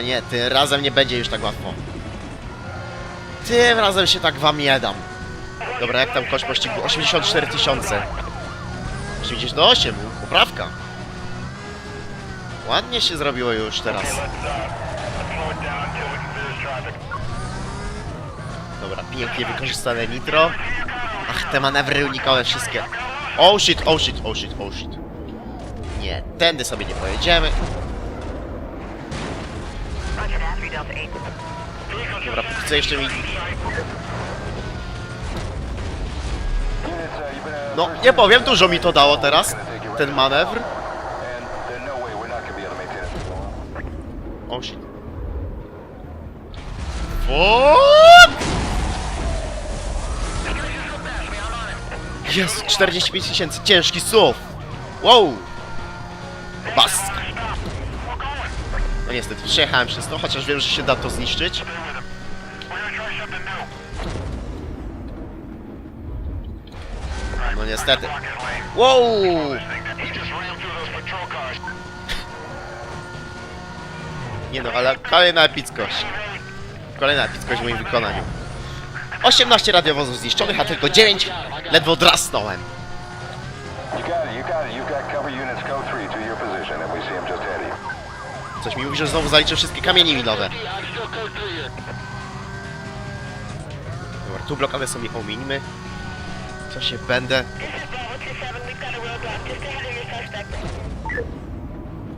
nie, tym razem nie będzie już tak łatwo. Tym razem się tak wam nie dam. Dobra, jak tam koszt pościgu? 84 tysiące. 88, poprawka. Ładnie się zrobiło już teraz. Dobra, pięknie wykorzystane nitro. Ach, te manewry unikowe wszystkie. Oh shit, oh shit, oh shit, oh shit. Nie, tędy sobie nie pojedziemy. Dobra, póki co jeszcze mi... No, nie powiem, dużo mi to dało teraz. Ten manewr. Oh. What? Jezu, 45 tysięcy, ciężki SUV. Wow. Bask. Niestety, przejechałem przez to, chociaż wiem, że się da to zniszczyć. No niestety. Wow! Nie no, ale kolejna epickość. Kolejna epickość w moim wykonaniu. 18 radiowozów zniszczonych, a tylko 9 ledwo drasnąłem. Coś mi mówi, że znowu zaliczę wszystkie kamienie minowe. Dobra, tu blokadę sobie ominimy. Co się będę...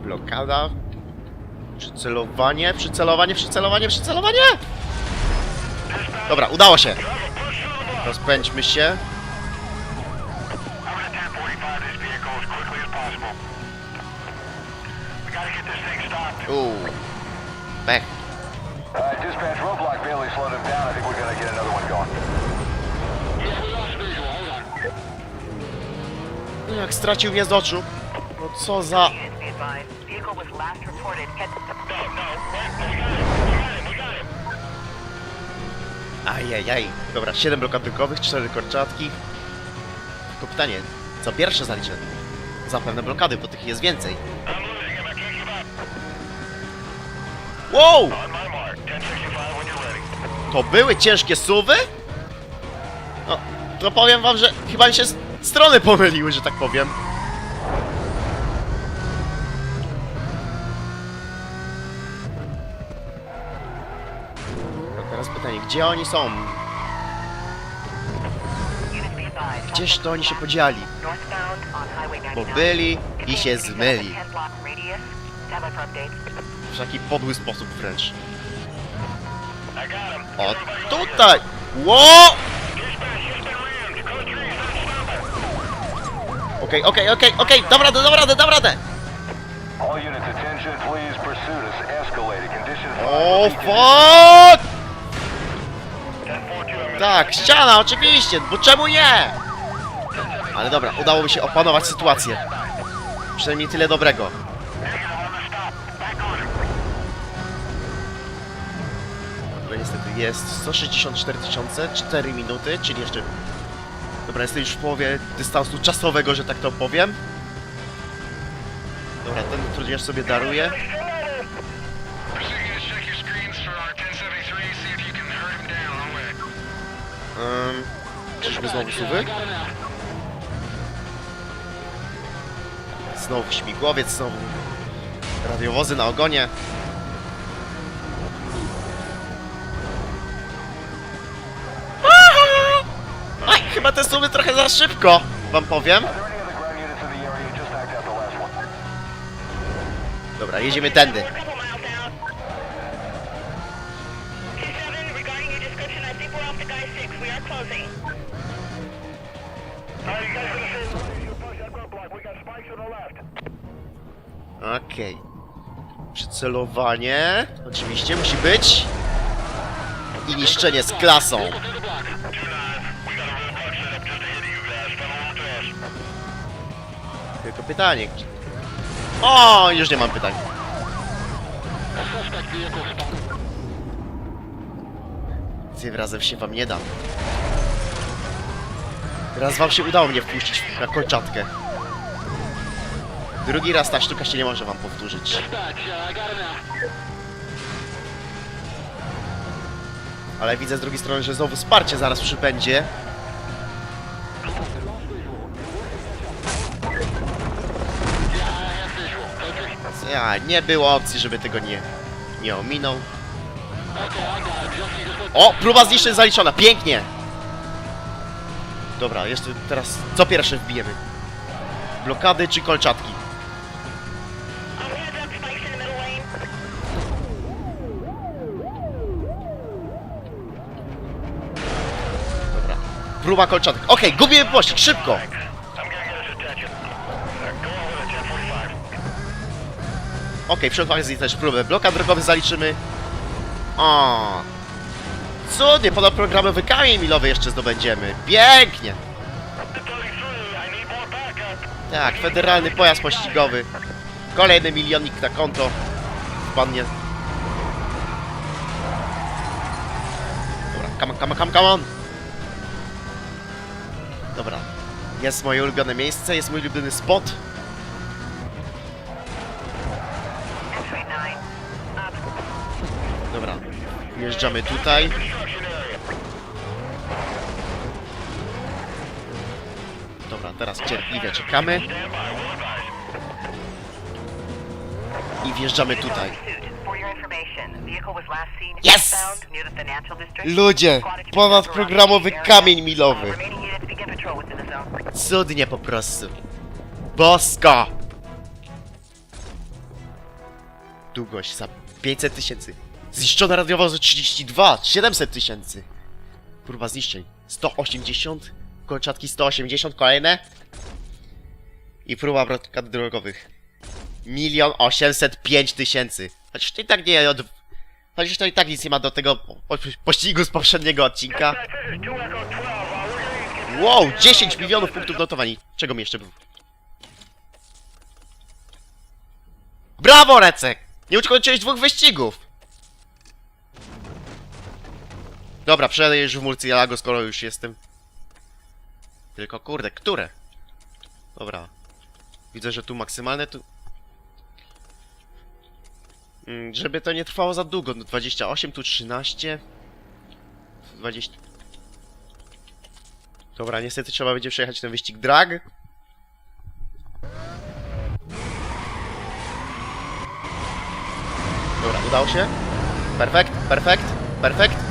Blokada. Przycelowanie, przycelowanie, przycelowanie, przycelowanie! Dobra, udało się. Rozpędźmy się. Pech. All right, dispatch, roadblock Bailey slowed him down. I think we're gonna get another one going. No Jak stracił mnie z oczu. No co za... Ajajaj. Dobra, 7 blokad drykowych, 4 korczatki. Tylko pytanie, co pierwsze zaliczę? Zapewne blokady, bo tych jest więcej. Wow! To były ciężkie suwy? No, to powiem wam, że chyba mi się strony pomyliły, że tak powiem. No teraz pytanie, gdzie oni są? Gdzieś to oni się podzieli? Northbound on Highway 99. Bo byli i się zmyli. 10 block radius. Tablet for update. W taki podły sposób wręcz. O, tutaj! Ło! Okej, okej, okej, okej, dam radę, dam radę, dam radę! O, fuck! Tak, ściana, oczywiście, bo czemu nie? Ale dobra, udało mi się opanować sytuację. Przynajmniej tyle dobrego. Jest 164 tysiące, 4 minuty, czyli jeszcze... Dobra, jestem już w połowie dystansu czasowego, że tak to powiem. Dobra, ten trudniejszy sobie daruje. Proceeding to check your screens for our 1073. See if you can hurt him down on way. Um, czyżby znowu suwy? Znowu śmigłowiec, znowu radiowozy na ogonie. Te suwy trochę za szybko, wam powiem. Dobra, jedziemy tędy. couple miles out. 2-7, regarding your description, I think we're off the guy 6. We are closing. Okej. Przycelowanie. Oczywiście musi być. I niszczenie z klasą. Pytanie. O, już nie mam pytań. Tym razem się wam nie dam. Teraz wam się udało mnie wpuścić na kolczatkę. Drugi raz ta sztuka się nie może wam powtórzyć. Ale widzę z drugiej strony, że znowu wsparcie zaraz przybędzie. Ja, nie było opcji, żeby tego nie, nie ominął. O, próba zniszczeń zaliczona, pięknie! Dobra, jeszcze teraz, co pierwsze wbijemy? Blokady czy kolczatki? Dobra. Próba kolczatek. Okej, gubimy pościg, szybko! Okej, przy okazji też próbę blokad drogowych zaliczymy. O. Cudnie, podoprogramowy kamień milowy jeszcze zdobędziemy. Pięknie! Tak, federalny pojazd pościgowy. Kolejny milionik na konto. Wpadnie. Dobra, come on, come on, come on! Dobra. Jest moje ulubione miejsce, jest mój ulubiony spot. Wjeżdżamy tutaj. Dobra, teraz cierpliwie czekamy. I wjeżdżamy tutaj. Yes! Ludzie, ponadprogramowy kamień milowy. Cudnie po prostu. Bosko! Długość za 500 tysięcy. Zniszczona radiowozy 32, 700 tysięcy. Próba zniszczeń 180, kolczatki 180, kolejne. I próba blokad drogowych. Milion 805 tysięcy. Chociaż to i tak nie od... Chociaż to i tak nic nie ma do tego po- po- pościgu z poprzedniego odcinka. Wow, 10 milionów punktów notowań. Czego mi jeszcze było? Brawo, Recek! Nie ukończyłeś dwóch wyścigów! Dobra, przejadę już w Murcielago, skoro już jestem. Tylko kurde, które? Dobra. Widzę, że tu maksymalne, tu... Mm, Żeby to nie trwało za długo, no 28, tu 13... 20... Dobra, niestety trzeba będzie przejechać ten wyścig drag. Dobra, udało się. Perfekt, perfekt, perfekt.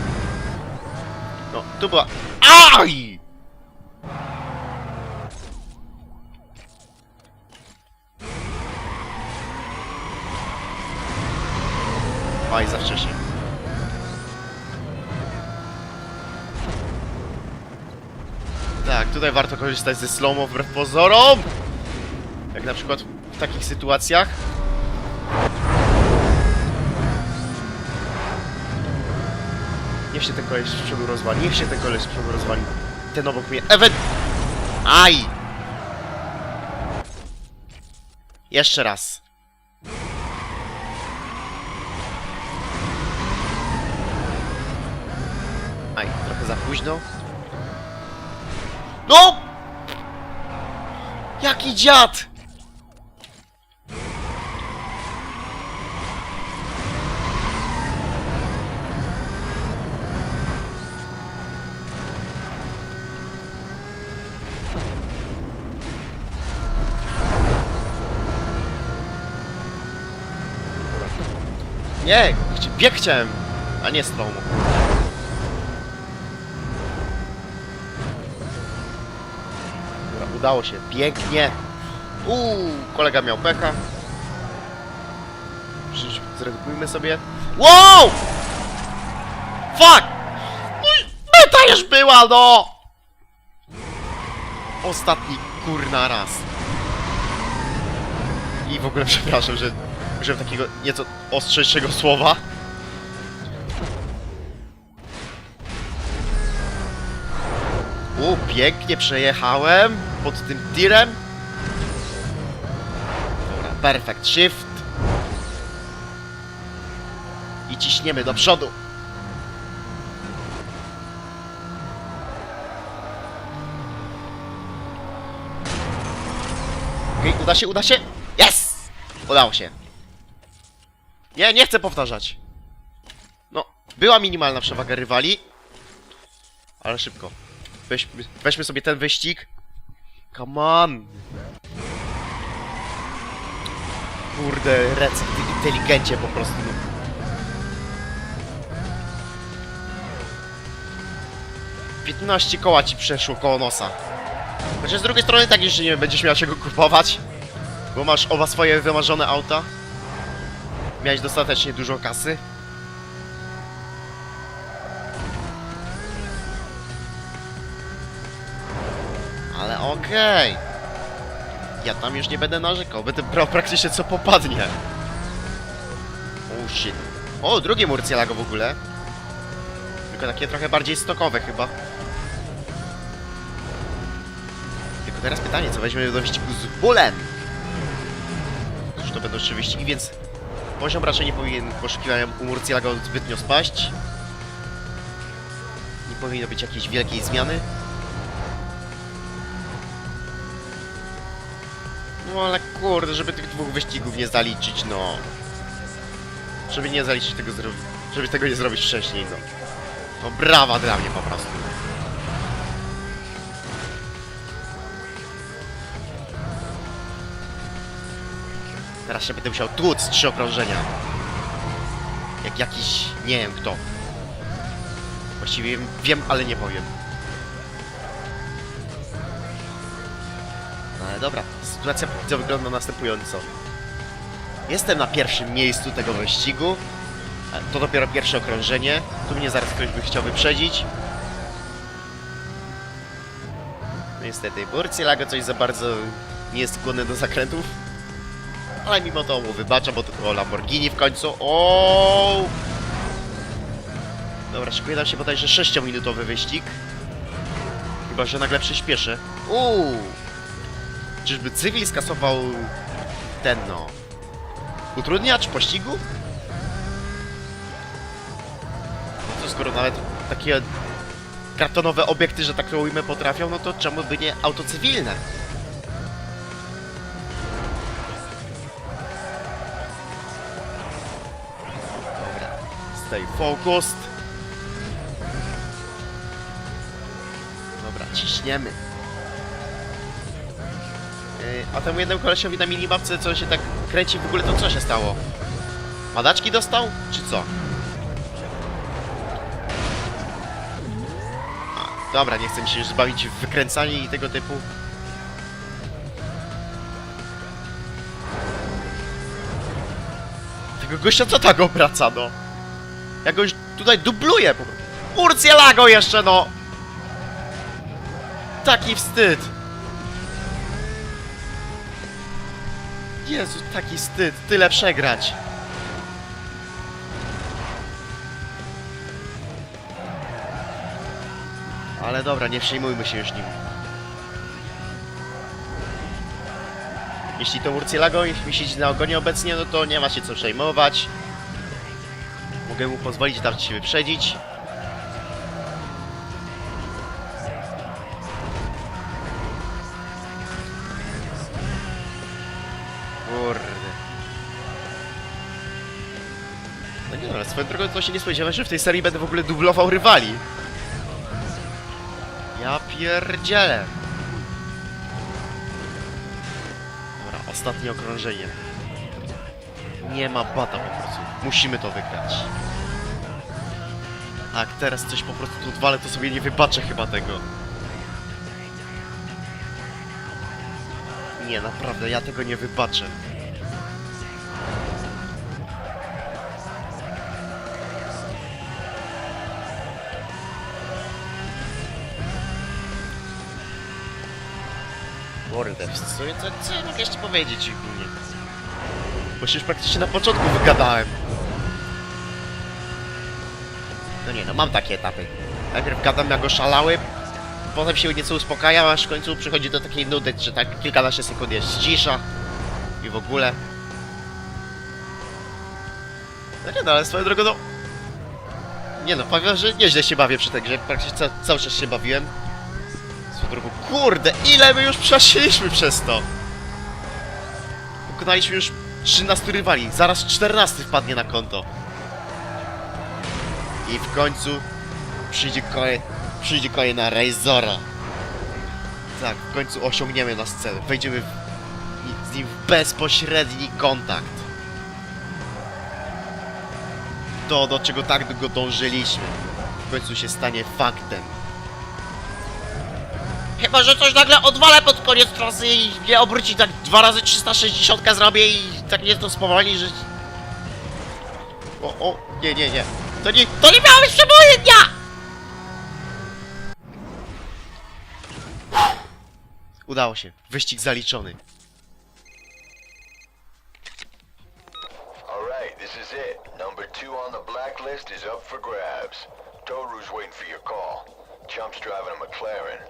Tu była... AJ! Oj, za wcześnie. Tak, tutaj warto korzystać ze slow-mo wbrew pozorom! Jak na przykład w takich sytuacjach. Niech się ten koleś z przodu rozwali, niech się ten koleś z przodu rozwali. Ten obok mnie, ewent... Aj! Jeszcze raz. Aj, trochę za późno. No! Jaki dziad! Nie, bieg chciałem, a nie slow Dobra, udało się, pięknie. Uuu, kolega miał pecha. Przecież sobie. Wow! Fuck! I meta już była, no! Ostatni kurna raz. I w ogóle przepraszam, że użyłem takiego nieco ostrzejszego słowa. U, pięknie przejechałem pod tym tirem. Dobra, perfect shift. I ciśniemy do przodu. Okej, uda się, uda się. Yes! Udało się. Nie, nie chcę powtarzać. No, Była minimalna przewaga rywali. Ale szybko. Weźmy, weźmy sobie ten wyścig. Come on! Kurde, recept inteligencie po prostu. 15 koła ci przeszło koło nosa. Chociaż z drugiej strony tak jeszcze nie będziesz miał czego kupować. Bo masz oba swoje wymarzone auta. Miałeś dostatecznie dużo kasy. Ale okej. Ja tam już nie będę narzekał, będę brał praktycznie co popadnie. Oh shit. O, drugie Murcielago w ogóle. Tylko takie trochę bardziej stokowe chyba. Tylko teraz pytanie, co weźmiemy do wyścigu z bólem? Cóż, to będą trzy wyścigi, więc poziom raczej nie powinien poszukiwania u Murcielago zbytnio spaść. Nie powinno być jakiejś wielkiej zmiany. No ale kurde, żeby tych dwóch wyścigów nie zaliczyć, no. Żeby nie zaliczyć tego. Żeby tego nie zrobić wcześniej, no. No brawa dla mnie po prostu. Teraz się będę musiał tłuc trzy okrążenia. Jak jakiś... nie wiem kto. Właściwie wiem, ale nie powiem. No ale dobra, sytuacja póki wygląda następująco. Jestem na pierwszym miejscu tego wyścigu. To dopiero pierwsze okrążenie. Tu mnie zaraz ktoś by chciał wyprzedzić. Niestety, Murcielago coś za bardzo nie jest skłonny do zakrętów. Ale mimo to mu bo to było Lamborghini w końcu. O! Dobra, szykuje nam się bodajże 6-minutowy wyścig. Chyba, że nagle przyspieszę. Uuu! Czyżby cywil skasował ten no... Utrudniacz pościgu? Co skoro nawet takie kartonowe obiekty, że tak to ujmę, potrafią, no to czemu by nie auto cywilne? Stay focused. Dobra, ciśniemy. Yy, a temu jednemu kolesiowi na minimapce, co się tak kręci w ogóle, to co się stało? Padaczki dostał? Czy co? A, dobra, nie chcę mi się już zbawić w wykręcanie i tego typu. Tego gościa co tak obraca, no? Ja go już tutaj dubluję po prostu. Murcielago jeszcze, no! Taki wstyd! Jezu, taki wstyd, tyle przegrać. Ale dobra, nie przejmujmy się już nim. Jeśli to Murcielago mi siedzi na ogonie obecnie, no to nie ma się co przejmować. Mogę mu pozwolić dać się wyprzedzić. Kurde. No nie no, swoją drogą to się nie spodziewałem, że w tej serii będę w ogóle dublował rywali. Ja pierdzielę. Dobra, ostatnie okrążenie. Nie ma bata po prostu. Musimy to wygrać. A jak teraz coś po prostu tu odwalę, to sobie nie wybaczę chyba tego. Nie, naprawdę, ja tego nie wybaczę. Kurde, co, co, co ja mogę jeszcze powiedzieć ogólnie? Bo się już praktycznie na początku wygadałem. No nie, no mam takie etapy. Najpierw gadam jak oszalały, potem się nieco uspokajam, aż w końcu przychodzi do takiej nudy, że tak kilkanaście sekund jest cisza i w ogóle. No nie no, ale swoją drogą no... Nie no, powiem, że nieźle się bawię przy tej grze, praktycznie ca cały czas się bawiłem. Swoją drogą, kurde, ile my już przeszliśmy przez to! Pokonaliśmy już 13 rywali, zaraz 14 wpadnie na konto. I w końcu przyjdzie kolej, przyjdzie kolejna Razora. Tak, w końcu osiągniemy nasz cel. Wejdziemy w, z nim w bezpośredni kontakt. To, do czego tak długo dążyliśmy, w końcu się stanie faktem. Chyba, że coś nagle odwalę pod koniec trasy i mnie obróci tak dwa razy 360 zrobię i tak mnie to spowolni, że... O, o, nie, nie, nie. To nie, to nie miało być przepowiednia! Udało się. Wyścig zaliczony. Alright, this is it. Number two on the blacklist is up for grabs. Toru's waiting for your call. Chump's driving a McLaren.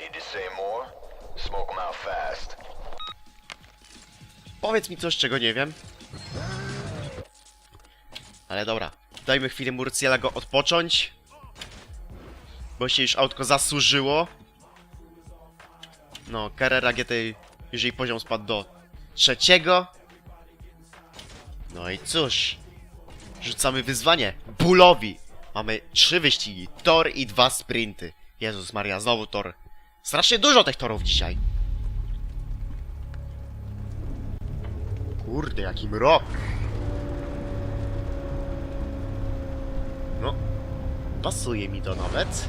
Need to say more? Smoke 'em out fast. Powiedz mi coś, czego nie wiem. Ale dobra, dajmy chwilę Murcielago odpocząć. Bo się już autko zasłużyło. No, Carrera GT, jeżeli poziom spadł do trzeciego. No i cóż. Rzucamy wyzwanie. Bulowi. Mamy trzy wyścigi. Tor i dwa sprinty. Jezus Maria, znowu tor. Strasznie dużo tych torów dzisiaj. Kurde, jaki mrok. No, pasuje mi to nawet.